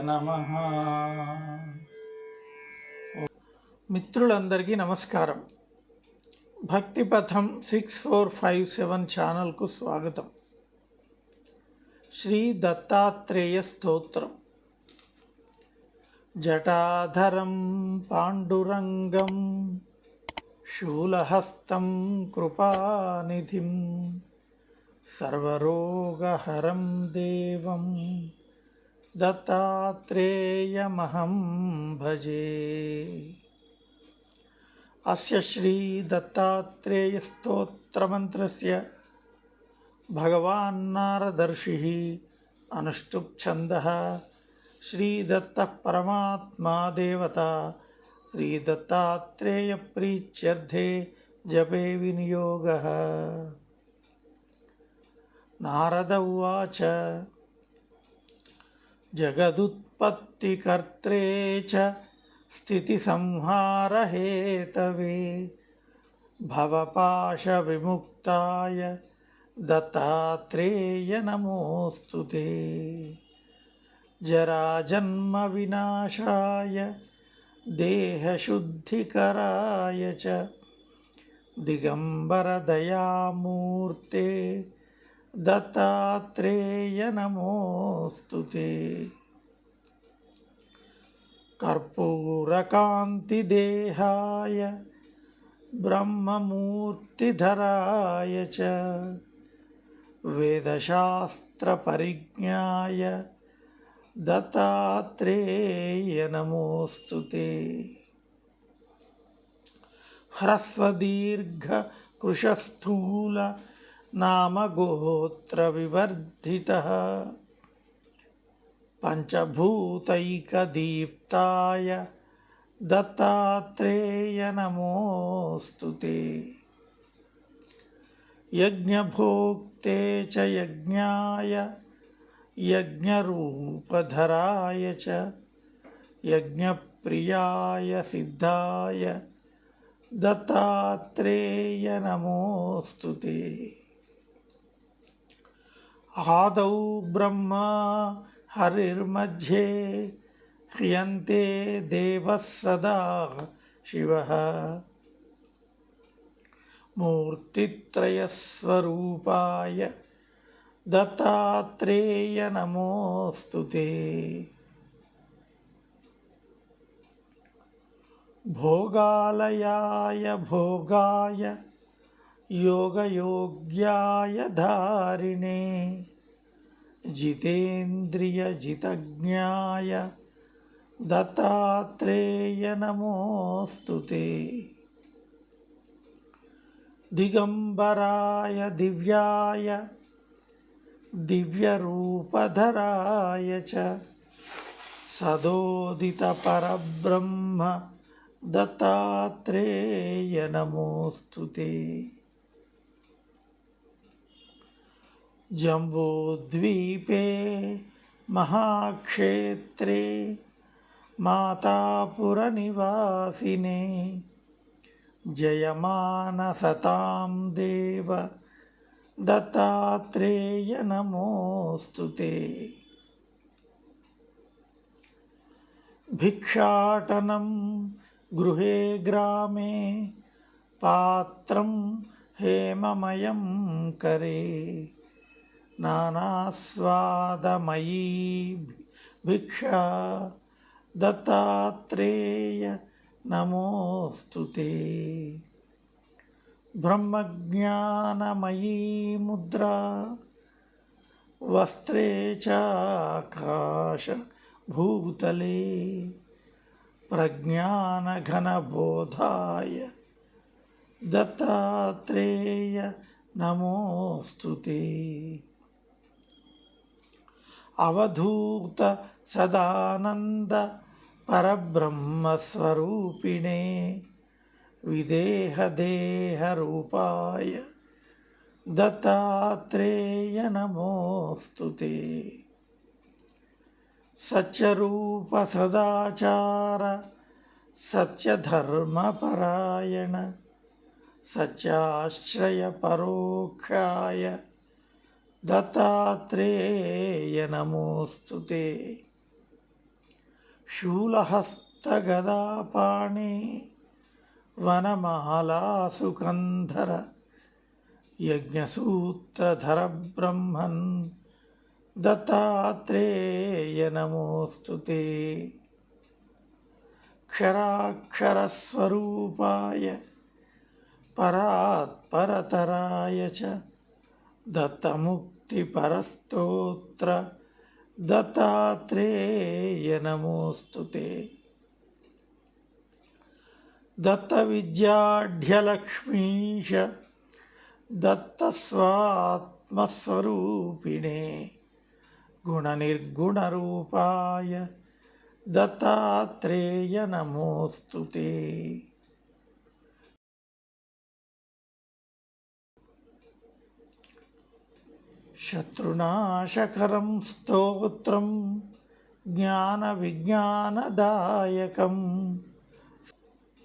నమ. మిత్రులందరికీ నమస్కారం. Bhaktipatham six four five seven ఛానల్కు స్వాగతం. శ్రీ దత్తాత్రేయ స్తోత్రం. జటాధరం పాండురంగం శూలహస్తం కృపానిధిం సర్వరోగహరం దేవం दत्तात्रेयमहं भजे। अस्य श्रीदत्तात्रेयस्तोत्रमन्त्रस्य भगवान्नारदर्षिः अनुष्टुप्छन्दः श्रीदत्तः परमात्मा देवता श्रीदत्तात्रेयप्रीत्यर्थे जपे विनियोगः। नारद उवाच जगदुत्पत्तिकर्त्रे च स्थितिसंहारहेतवे। भवपाशविमुक्ताय दत्तात्रेय नमोऽस्तु ते। जराजन्मविनाशाय देहशुद्धिकराय च दिगम्बरदयामूर्ते। दत्तात्रेय नमोऽस्तु ते। कर्पूरकान्तिदेहाय ब्रह्ममूर्तिधराय च वेदशास्त्रपरिज्ञाय दत्तात्रेय नमोऽस्तु ते। ह्रस्वदीर्घकृशस्थूल नामगोत्रविवर्धितः पञ्चभूतैकदीप्ताय दत्तात्रेय नमोऽस्तु ते यज्ञभोक्ते च यज्ञाय यज्ञरूपधराय च यज्ञप्रियाय सिद्धाय दत्तात्रेय नमोऽस्तु ते ఆదౌ బ్రహ్మ హరిర్మధ్యే హ్రియంతే దేవ సదా శివ. మూర్తిత్రయస్వరూపాయ దత్తాత్రేయ నమోస్తు భోగాలయాయ భోగాయ యోగయోగ్యాయ ధారిణే జితేంద్రియ జితజ్ఞాయ దత్తాత్రేయ నమోస్తు దిగంబరాయ దివ్యాయ దివ్యరూపధరాయ చ సదోదితపరబ్రహ్మ దత్తాత్రేయ నమోస్తు जम्बूद्वीपे महाक्षेत्रे मातापुरनिवासिने जयमानसतां देव दत्तात्रेय नमोऽस्तु ते। भिक्षाटनं गृहे ग्रामे पात्रं हेममयं करे। నానాస్వాదమయీ భిక్ష దత్తాత్రేయ నమోస్తు బ్రహ్మజ్ఞానమయీ ముద్రా వస్త్రే చాకాశభూతలే ప్రజ్ఞానఘనబోధాయ దత్తాత్రేయ నమోస్తు అవధూత సదానంద పరబ్రహ్మస్వరూపిణే. విదేహదేహరూపాయ దత్తాత్రేయ నమోస్తు సత్యరూప సదాచార సత్యధర్మపరాయణ సత్యాశ్రయ పరోక్షాయ దత్తాత్రేయ నమోస్తుతే శూలహస్తగదాపాణి వనమాలాసుకంధర యజ్ఞసూత్రధర బ్రహ్మన్ దత్తాత్రేయ నమోస్తుతే క్షరాక్షరస్వరూపాయ పరాత్పరతరాయ చ దత్తముక్తిపరస్తోత్ర దత్తాత్రేయ నమోస్తు దత్త విద్యాఢ్యలక్ష్మీశ దత్తస్వాత్మస్వరూపిణే. గుణనిర్గుణరూపాయ దత్తాత్రేయ నమోస్తు శత్రునాశకరం స్తోత్రం జ్ఞాన విజ్ఞానదాయకం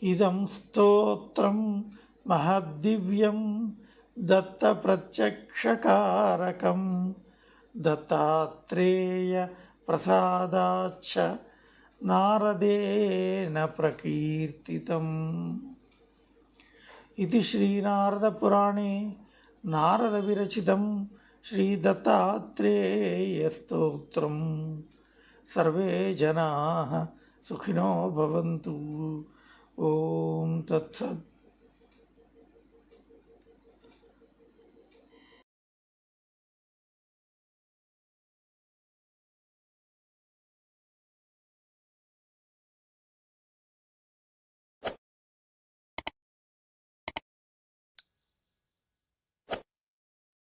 ఇదం స్తోత్రం మహద్దివ్యం దత్తప్రత్యక్షకారకం దత్తాత్రేయ ప్రసాదాచ్చ నారదేన ప్రకీర్తితం. ఇది శ్రీనారదపురాణే నారదవిరచితం श्रीदत्तात्रेयस्तोत्रं सर्वे जनाः सुखिनो भवन्तु ॐ तत्सत्